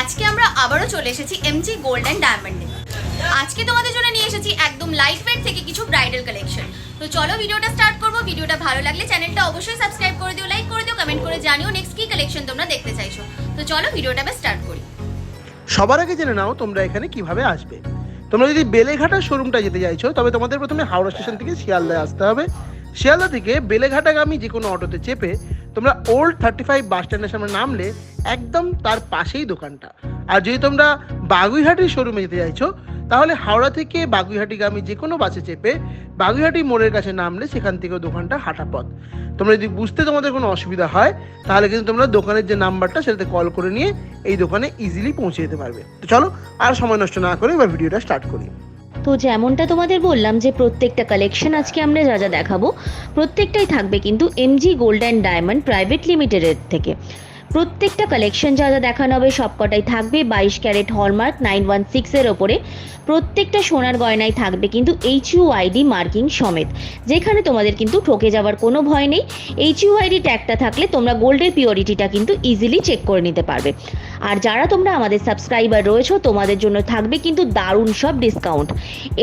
আজকে আমরা আবারও চলে এসেছি এমজি গোল্ড অ্যান্ড ডায়মন্ডে আজকে তোমাদের জন্য নিয়ে এসেছি একদম লাইট ওয়েট থেকে কিছু ব্রাইডাল কালেকশন তো চলো ভিডিওটা স্টার্ট করব। ভিডিওটা ভালো লাগলে চ্যানেলটা অবশ্যই সাবস্ক্রাইব করে দিও লাইক করে দিও কমেন্ট করে জানিও নেক্সট কি কালেকশন তোমরা দেখতে চাইছো। তো চলো ভিডিওটা এবার স্টার্ট করি। সবার আগে জেনে নাও তোমরা এখানে কীভাবে আসবে। তোমরা যদি বেলেঘাটা শোরুমটা যেতে চাইছো, তবে তোমাদের প্রথমে হাওড়া স্টেশন থেকে শিয়ালদায় আসতে হবে। শিয়ালদা থেকে বেলেঘাটাগামী যে কোনো অটোতে চেপে তোমরা ওল্ড থার্টি ফাইভ বাস স্ট্যান্ডের সামনে নামলে একদম তার পাশেই দোকানটা। আর যদি তোমরা বাগুইহাটির শোরুমে যেতে চাইছো, তাহলে হাওড়া থেকে বাগুইহাটিগামী যে কোনো বাসে চেপে বাগুইহাটি মোড়ের কাছে নামলে সেখান থেকেও দোকানটা হাঁটা পথ। তোমরা যদি বুঝতে তোমাদের কোনো অসুবিধা হয়, তাহলে কিন্তু তোমরা দোকানের যে নাম্বারটা সেটাতে কল করে নিয়ে এই দোকানে ইজিলি পৌঁছে যেতে পারবে। তো চলো, আর সময় নষ্ট না করে এবার ভিডিওটা স্টার্ট করি। তো যেমনটা তোমাদের বললাম যে প্রত্যেকটা কালেকশন আজকে আমরা যা যা দেখাবো, প্রত্যেকটাই থাকবে কিন্তু MG gold and diamond private লিমিটেডের থেকে। প্রত্যেকটা কালেকশন যা যা দেখানো হবে সবকটাই থাকবে। বাইশ ক্যারেট হলমার্ক নাইন ওয়ান সিক্সের ওপরে। প্রত্যেকটা সোনার গয়নায় থাকবে কিন্তু এইচ ইউআইডি মার্কিং সমেত। যেখানে তোমাদের কিন্তু ঠকে যাওয়ার কোনো ভয় নেই। এইচ ইউআইডি ট্যাগটা থাকলে তোমরা গোল্ডের পিওরিটিটা কিন্তু ইজিলি চেক করে নিতে পারবে। আর যারা তোমরা আমাদের সাবস্ক্রাইবার রয়েছো, তোমাদের জন্য থাকবে কিন্তু দারুণ সব ডিসকাউন্ট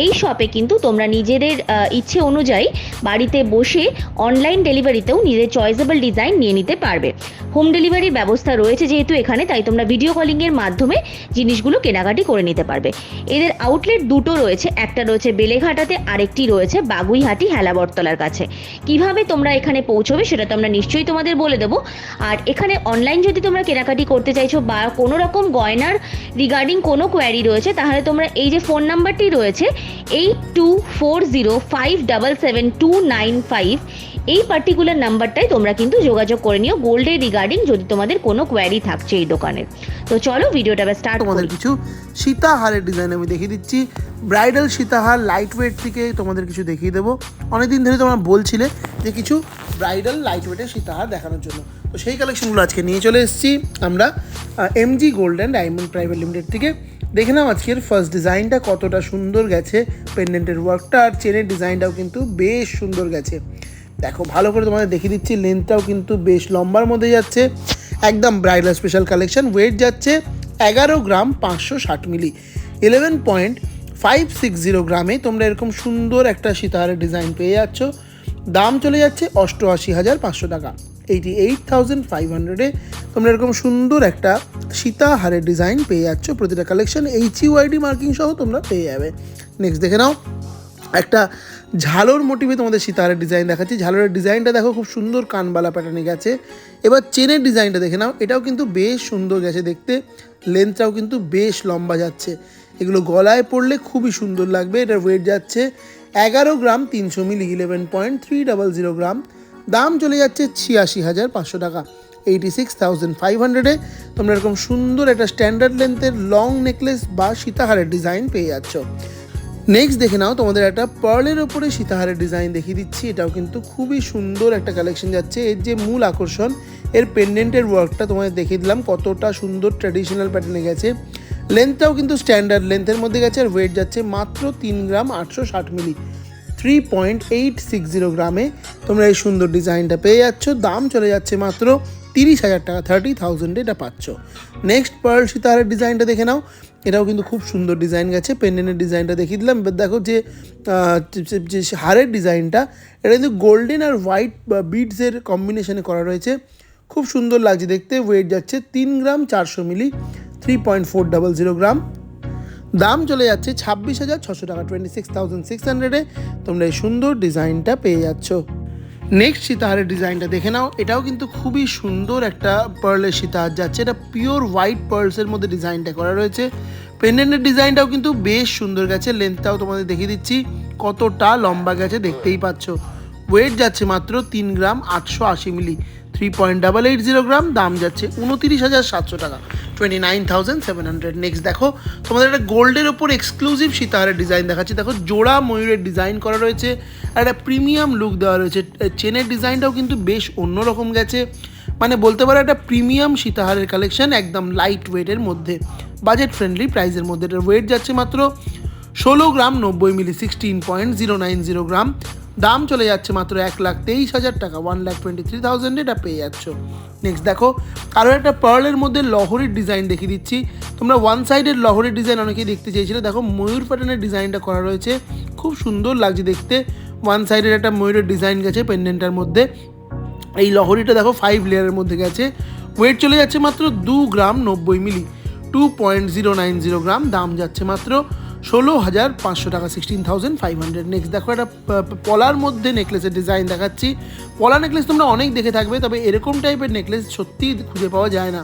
এই শপে কিন্তু তোমরা নিজেদের ইচ্ছে অনুযায়ী বাড়িতে বসে অনলাইন ডেলিভারিতেও নিজের চয়েসেবল ডিজাইন নিয়ে নিতে পারবে। হোম ডেলিভারির ব্যবস্থা রয়েছে যেহেতু এখানে, তাই তোমরা ভিডিও কলিংয়ের মাধ্যমে জিনিসগুলো কেনাকাটি করে নিতে পারবে। এদের আউটলেট দুটো রয়েছে, একটা রয়েছে বেলেঘাটাতে, আরেকটি রয়েছে বাগুইহাটি হেলাবরতলার কাছে। কীভাবে তোমরা এখানে পৌঁছবে সেটা তো আমরা নিশ্চয়ই তোমাদের বলে দেবো। আর এখানে অনলাইন যদি তোমরা কেনাকাটি করতে চাইছো বা কোনো রকম গয়নার রিগার্ডিং কোনো কোয়ারি রয়েছে, তাহলে তোমরা এই যে ফোন নাম্বারটি রয়েছে eight two four zero five double seven two nine five এই পার্টিকুলার নাম্বারটাই তোমরা কিন্তু যোগাযোগ করে নিও। গোল্ডের রিগার্ডিং যদি তোমাদের কোনো কোয়ারি থাকছে এই দোকানের। তো চলো ভিডিওটা স্টার্ট তোমাদের কিছু সীতাহারের ডিজাইন আমি দেখিয়ে দিচ্ছি। ব্রাইডাল সীতাহার লাইট ওয়েট থেকে তোমাদের কিছু দেখিয়ে দেবো। অনেকদিন ধরে তোমরা বলছিলে যে কিছু ব্রাইডাল লাইট ওয়েটের সীতাহার দেখানোর জন্য। তো সেই কালেকশনগুলো আজকে নিয়ে চলে এসেছি আমরা MG gold and diamond private limited থেকে। দেখে নাও আজকের ফার্স্ট ডিজাইনটা কতটা সুন্দর গেছে। পেন্ডেন্টের ওয়ার্কটা আর চেনের ডিজাইনটাও কিন্তু বেশ সুন্দর গেছে। দেখো, ভালো করে তোমাদের দেখিয়ে দিচ্ছি লেন্থটাও কিন্তু বেশ লম্বার মধ্যে যাচ্ছে। একদম ব্রাইডাল স্পেশাল কালেকশন ওয়েট যাচ্ছে এগারো গ্রাম পাঁচশো ষাট milli. Eleven point five six zero গ্রামে তোমরা এরকম সুন্দর একটা সীতাহারের ডিজাইন পেয়ে যাচ্ছ। দাম চলে যাচ্ছে অষ্টআশি হাজার পাঁচশো টাকা। এইটি এইট থাউজেন্ড ফাইভ হান্ড্রেডে তোমরা এরকম সুন্দর একটা সীতাহারের ডিজাইন পেয়ে যাচ্ছ প্রতিটা কালেকশন এইচ ইউআইডি মার্কিং সহ তোমরা পেয়ে যাবে। নেক্সট দেখে নাও। একটা ঝালোর মোটিভে তোমাদের সীতাহারের ডিজাইন দেখাচ্ছি। ঝালোরের ডিজাইনটা দেখো, খুব সুন্দর কানবালা প্যাটার্নে গেছে। এবার চেনের ডিজাইনটা দেখে নাও, এটাও কিন্তু বেশ সুন্দর গেছে দেখতে। লেন্থটাও কিন্তু বেশ লম্বা যাচ্ছে। এগুলো গলায় পড়লে খুবই সুন্দর লাগবে, এটার ওয়েট যাচ্ছে এগারো গ্রাম তিনশো milli eleven point three double zero gram. দাম চলে যাচ্ছে ছিয়াশি হাজার পাঁচশো টাকা। এইটি সিক্স থাউজেন্ড ফাইভ হান্ড্রেডে তোমরা এরকম সুন্দর একটা স্ট্যান্ডার্ড লেন্থের লং নেকলেস বা সীতাহারের ডিজাইন পেয়ে যাচ্ছ। নেক্সট দেখে নাও, তোমাদের একটা পার্লের ওপরে সীতাহারের ডিজাইন দেখিয়ে দিচ্ছি। এটাও কিন্তু খুবই সুন্দর একটা কালেকশন যাচ্ছে। এর যে মূল আকর্ষণ, এর পেন্ডেন্টের ওয়ার্কটা তোমাদের দেখিয়ে দিলাম, কতটা সুন্দর ট্র্যাডিশনাল প্যাটার্নে গেছে। লেন্থটাও কিন্তু স্ট্যান্ডার্ড লেন্থের মধ্যে গেছে আর ওয়েট যাচ্ছে মাত্র তিন গ্রাম আটশো ষাট milli. Three point eight six zero গ্রামে তোমরা এই সুন্দর ডিজাইনটা পেয়ে যাচ্ছ। দাম চলে যাচ্ছে মাত্র তিরিশ হাজার টাকা থার্টি থাউজেন্ডে এটা পাচ্ছ। নেক্সট পার্ল সীতাহারের ডিজাইনটা দেখে নাও। এটাও কিন্তু খুব সুন্দর ডিজাইন গেছে পেন্ডেন্টের ডিজাইনটা দেখিয়ে দিলাম। এবার দেখো যে হারের ডিজাইনটা এটা কিন্তু গোল্ডেন আর হোয়াইট বিডসের কম্বিনেশনে করা রয়েছে। খুব সুন্দর লাগছে দেখতে ওয়েট যাচ্ছে তিন গ্রাম চারশো milli three point four double zero gram. দাম চলে যাচ্ছে ছাব্বিশ হাজার ছশো টাকা টোয়েন্টি সিক্স থাউজেন্ড সিক্স হান্ড্রেডে তোমরা এই সুন্দর ডিজাইনটা পেয়ে যাচ্ছ। নেক্সট সীতাহারের ডিজাইনটা দেখে নাও। এটাও কিন্তু খুবই সুন্দর একটা পার্লের সীতাহার যাচ্ছে। এটা পিওর হোয়াইট পার্লসের মধ্যে ডিজাইনটা করা রয়েছে। পেন্ডেন্টের ডিজাইনটাও কিন্তু বেশ সুন্দর গেছে। লেন্থটাও তোমাদের দেখিয়ে দিচ্ছি। কতটা লম্বা গেছে দেখতেই পাচ্ছ। ওয়েট যাচ্ছে মাত্র তিন গ্রাম আটশো আশি milli. Three point double eight zero gram, দাম যাচ্ছে উনতিরিশ হাজার সাতশো টাকা। Twenty nine thousand seven hundred next দেখো, তোমাদের একটা গোল্ডের ওপর এক্সক্লুসিভ সীতাহারের ডিজাইন দেখাচ্ছি। দেখো, জোড়া ময়ূরের ডিজাইন করা রয়েছে আর একটা প্রিমিয়াম লুক দেওয়া রয়েছে। চেনের ডিজাইনটাও কিন্তু বেশ অন্যরকম গেছে। মানে বলতে পারো একটা প্রিমিয়াম সীতাহারের কালেকশন একদম লাইট ওয়েটের মধ্যে বাজেট ফ্রেন্ডলি প্রাইসের মধ্যে। এটার ওয়েট যাচ্ছে মাত্র ষোলো গ্রাম নব্বই milli sixteen point zero nine zero gram. দাম চলে যাচ্ছে মাত্র এক লাখ তেইশ হাজার টাকা one lakh twenty three thousand এটা পেয়ে যাচ্ছ। নেক্সট দেখো, কারও একটা পার্লের মধ্যে লহরির ডিজাইন দেখিয়ে দিচ্ছি। তোমরা ওয়ান সাইডের লহরির ডিজাইন অনেকেই দেখতে চেয়েছিলে। দেখো, ময়ূর প্যাটার্নের ডিজাইনটা করা রয়েছে। খুব সুন্দর লাগছে দেখতে। ওয়ান সাইডের একটা ময়ূরের ডিজাইন গেছে পেন্ডেন্টার মধ্যে। এই লহরিটা দেখো ফাইভ লেয়ারের মধ্যে গেছে। ওয়েট চলে যাচ্ছে মাত্র দু গ্রাম নব্বই milli two point zero nine zero gram. দাম যাচ্ছে মাত্র ষোলো হাজার পাঁচশো টাকা sixteen thousand five hundred next দেখো, একটা পলার মধ্যে নেকলেসের ডিজাইন দেখাচ্ছি। পলা নেকলেস তোমরা অনেক দেখে থাকবে, তবে এরকম টাইপের নেকলেস সত্যিই খুঁজে পাওয়া যায় না।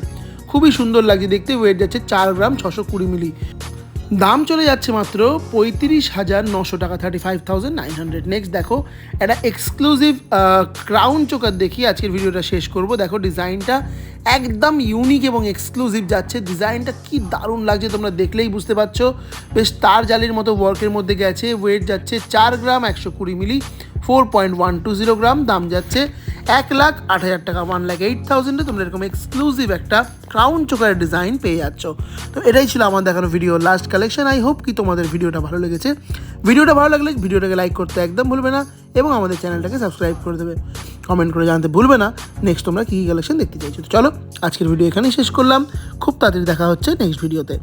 খুবই সুন্দর লাগছে, দেখতে ওয়েট যাচ্ছে চার গ্রাম ছশো কুড়ি মিলি দাম চলে যাচ্ছে মাত্র পঁয়ত্রিশ হাজার নশো টাকা thirty five thousand nine hundred next দেখো, একটা এক্সক্লুসিভ ক্রাউন চোকার দেখি, আজকের ভিডিওটা শেষ করব। দেখো ডিজাইনটা একদম ইউনিক এবং এক্সক্লুসিভ যাচ্ছে। ডিজাইনটা কি দারুণ লাগছে, তোমরা দেখলেই বুঝতে পারছ। বেশ, তার জালির মতো ওয়ার্কের মধ্যে গেছে ওয়েট যাচ্ছে চার গ্রাম একশো কুড়ি milli four point one two zero gram, দাম যাচ্ছে এক লাখ আট হাজার টাকা ওয়ান লাখ এইট থাউজেন্ডে তোমরা এরকম এক্সক্লুসিভ একটা ক্রাউন চোকারের ডিজাইন পেয়ে যাচ্ছ। তো এটাই ছিল আমার দেখানো video last collection I hope কি তোমাদের ভিডিওটা ভালো লেগেছে। ভিডিওটা ভালো লাগলে ভিডিওটাকে লাইক করতে একদম ভুলবে না এবং আমাদের চ্যানেলটাকে সাবস্ক্রাইব করে দেবে। কমেন্ট করে জানতে ভুলবে না। নেক্সট তোমরা কী কী কালেকশন দেখতে চাইছো? তো চলো, আজকের ভিডিও এখানেই শেষ করলাম। খুব তাড়াতাড়ি দেখা হচ্ছে নেক্সট ভিডিওতে